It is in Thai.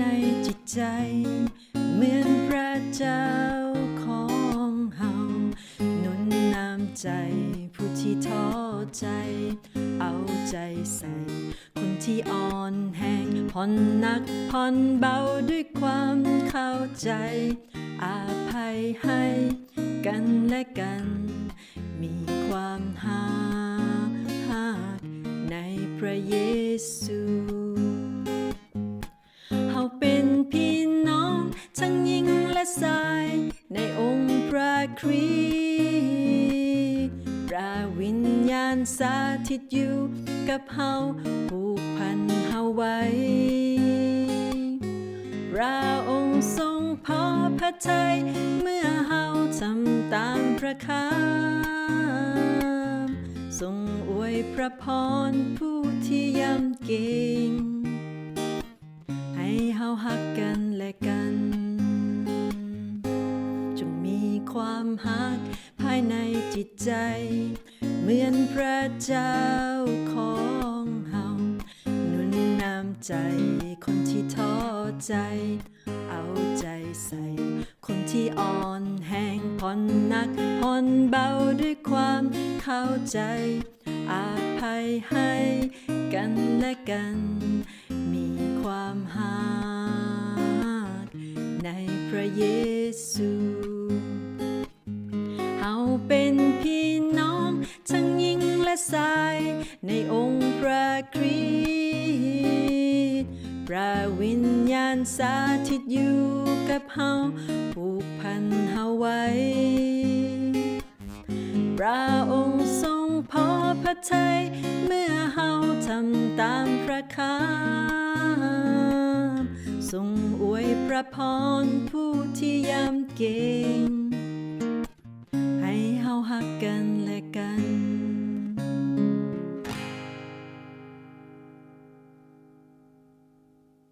ในจิตใจ เหมือนพระเจ้าของเฮาหนุนนำใจผู้ที่ท้อใจ เอาใจใส่ คนที่อ่อนแห้งผ่อนหนักผ่อนเบาด้วยความเข้าใจ อาภัยให้กันและกัน มีความหาหักในพระเยซู คริสต์พระวิญญาณสาถิตอยู่กับเฮาผูกพันเฮาไว้พระองค์ทรงพอพระทัยเมื่อเฮาทำตามพระคำทรงอวยพระพรผู้ที่ยำเก่ง ความหักภายในจิตใจ เหมือนพระเจ้าของเฮาหนุนนำใจคนที่ท้อใจ เอาใจใส่ คนที่อ่อนแห้งผ่อนหนักผ่อนเบาด้วยความเข้าใจ อาภัยให้กันและกัน มีความหักในพระเยซู ญิงและชายในองค์พระคริสต์พระวิญญาณสาถิตอยู่กับเฮาผูกพันเฮาไว้ พระองค์ทรงพอพระทัยเมื่อเฮาทำตามพระคำทรงอวยพระพรผู้ที่ยำเก่ง